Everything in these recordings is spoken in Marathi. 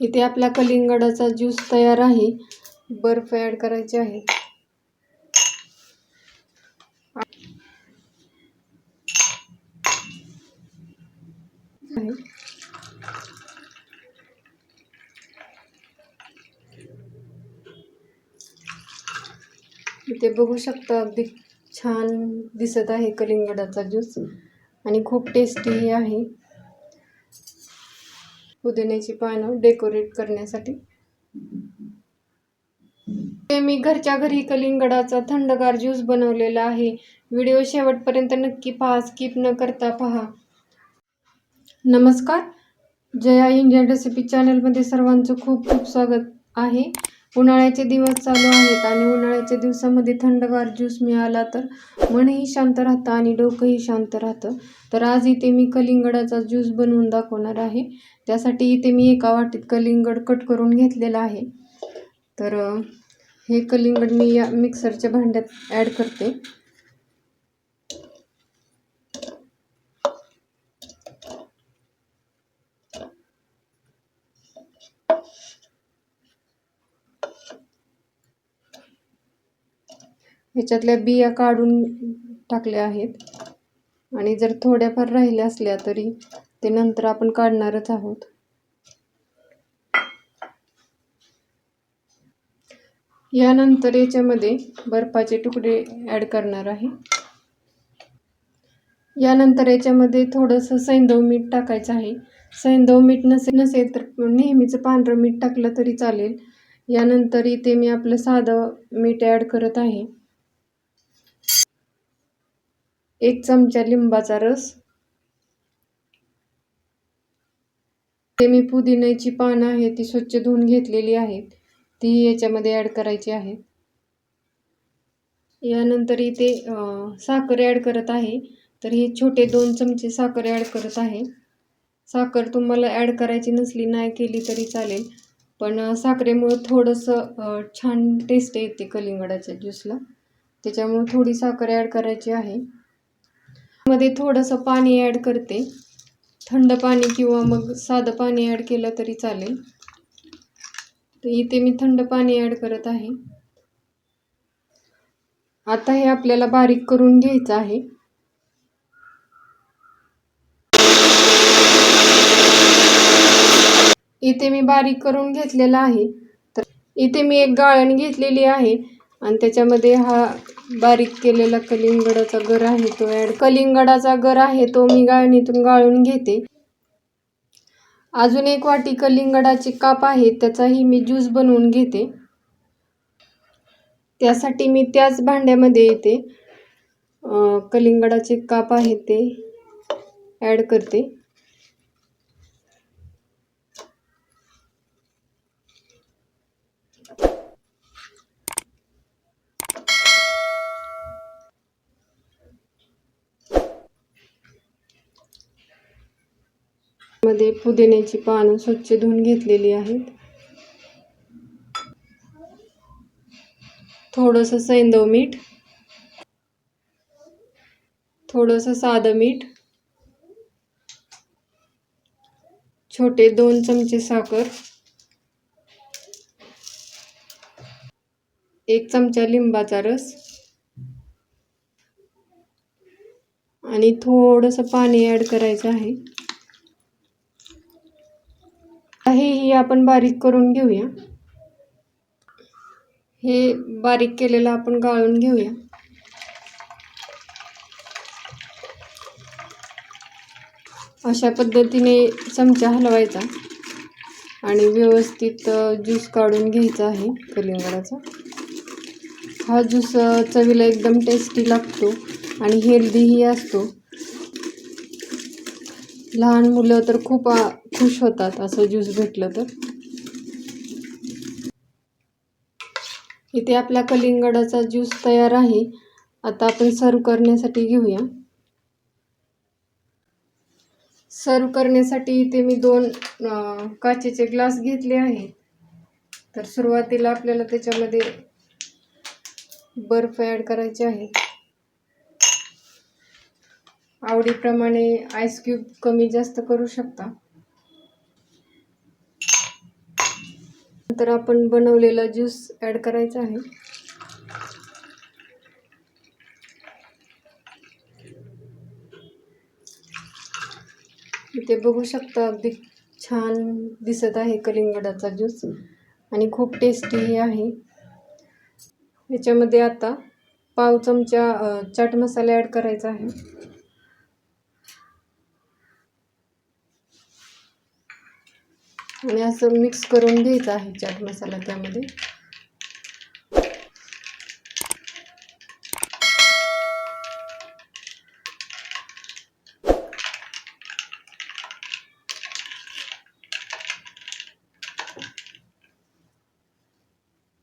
इथे आपला कलिंगडाचा ज्यूस तयार आहे. बर्फ ॲड करायचे आहे. इथे बघू शकता अगदी छान दिसत आहे कलिंगडाचा ज्यूस. आणि खूप टेस्टी आहे. पुदिन्याची पानं डेकोरेट करण्यासाठी. ते मी घरच्या घरी कलिंगडाचा थंडगार ज्यूस बनवलेला आहे. व्हिडिओ शेवटपर्यंत नक्की पहा स्किप न करता पहा. नमस्कार. जया इंडियन रेसिपी चॅनलमध्ये सर्वांचं खूप खूप स्वागत आहे. उन्हाळ्याचे दिवस चालू आहेत आणि उन्हाळ्याच्या दिवसामध्ये थंडगार ज्यूस मिळाला तर मनही शांत राहतं आणि डोकंही शांत राहतं. तर आज इथे मी कलिंगडाचा ज्यूस बनवून दाखवणार आहे. त्यासाठी इथे मी एका वाटीत कलिंगड कट करून घेतलेला आहे. तर हे कलिंगड मी या मिक्सरच्या भांड्यात ॲड करते. ह्याच्यातल्या बिया काढून टाकल्या आहेत. आणि जर थोड्याफार राहिल्या असल्या तरी ते नंतर आपण काढणारच आहोत. यानंतर याच्यामध्ये बर्फाचे तुकडे ॲड करणार आहे. यानंतर याच्यामध्ये थोडंसं सैंदव मीठ टाकायचं आहे. सैंधव मीठ नसे नसेल तर नेहमीचं पांढरं मीठ टाकलं तरी चालेल. यानंतर इथे मी आपलं साधं मीठ ॲड करत आहे. एक चमचा लिंबाचा रस. ते मी पुदिन्याची पानं आहे ती स्वच्छ धुवून घेतलेली आहेत. ती याच्यामध्ये ॲड करायची आहे. यानंतर इथे साखर ॲड करत आहे. तर हे छोटे दोन चमचे साखर ॲड करत आहे. साखर तुम्हाला ॲड करायची नसली नाही केली तरी चालेल. पण साखरेमुळं थोडंसं छान टेस्ट येते कलिंगडाच्या ज्यूसला त्याच्यामुळं थोडी साखर ॲड करायची आहे. मध्ये थोडंसं पाणी ॲड करते. थंड पाणी किंवा मग साधं पाणी ॲड केलं तरी चालेल. तर इथे मी थंड पाणी ॲड करत आहे. आता हे आपल्याला बारीक करून घ्यायचं आहे. इथे मी बारीक करून घेतलेला आहे. तर इथे मी एक गाळण घेतलेली आहे. आणि त्याच्यामध्ये हा बारीक केलेला कलिंगडाचा गर आहे तो ॲड कलिंगडाचा गर आहे तो मी गाळणीतून गाळून घेते. अजून एक वाटी कलिंगडाचे काप आहे त्याचाही मी ज्यूस बनवून घेते. त्यासाठी मी त्याच भांड्यामध्ये येते. कलिंगडाचे काप आहे ते ॲड करते. मध्ये पुदिन्याची पानं स्वच्छ धुवून घेतलेली आहेत. थोडंसं सैंदव मीठ. थोडंसं साधं मीठ. छोटे दोन चमचे साखर. एक चमचा लिंबाचा रस. आणि थोडंसं पाणी ॲड करायचं आहे. हेही आपण बारीक करून घेऊया. हे बारीक केलेलं आपण गाळून घेऊया. अशा पद्धतीने चमचा हलवायचा आणि व्यवस्थित ज्यूस काढून घ्यायचा आहे कलिंगडाचा. हा ज्यूस चवीला एकदम टेस्टी लागतो आणि हेल्दीही असतो. लहान मुलं तर खूप खुश होतात असं ज्यूस भेटलं तर. इथे आपला कलिंगडाचा ज्यूस तयार आहे. आता आपण सर्व करण्यासाठी घेऊया. सर्व करण्यासाठी इथे मी दोन काचेचे ग्लास घेतले आहे. तर सुरुवातीला आपल्याला त्याच्यामध्ये बर्फ ॲड करायचे आहे. आवडीप्रमाणे आईस क्यूब कमी जास्त करू शकता. नंतर आपण बनवलेला ज्यूस ॲड करायचा आहे. इथे बघू शकता अगदी छान दिसत आहे कलिंगडाचा ज्यूस आणि खूप टेस्टीही आहे. याच्यामध्ये आता पाव चमचा चाट मसाला ॲड करायचा आहे. आणि असं मिक्स करून घ्यायचं आहे चाट मसाला त्यामध्ये.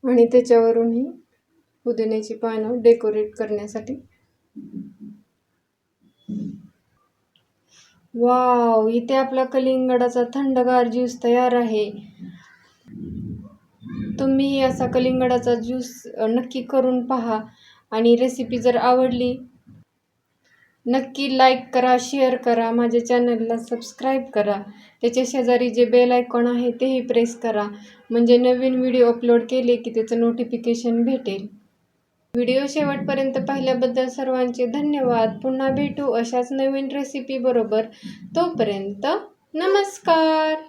आणि त्याच्यावरून ही पुदिन्याची पानं डेकोरेट करण्यासाठी वाव इथे आपला कलिंगडाचा थंडगार ज्यूस तयार आहे. तुम्ही असा कलिंगडाचा ज्यूस नक्की करून पहा आणि रेसिपी जर आवडली नक्की लाईक करा शेअर करा माझ्या चॅनलला सबस्क्राईब करा. त्याच्या शेजारी जे बेल आयकॉन आहे तेही प्रेस करा. म्हणजे नवीन व्हिडिओ अपलोड केले की त्याचं नोटिफिकेशन भेटेल. व्हिडिओ शेवटपर्यंत पाहिल्याबद्दल सर्वांचे धन्यवाद. पुन्हा भेटू अशाच नवीन रेसिपीबरोबर तोपर्यंत नमस्कार.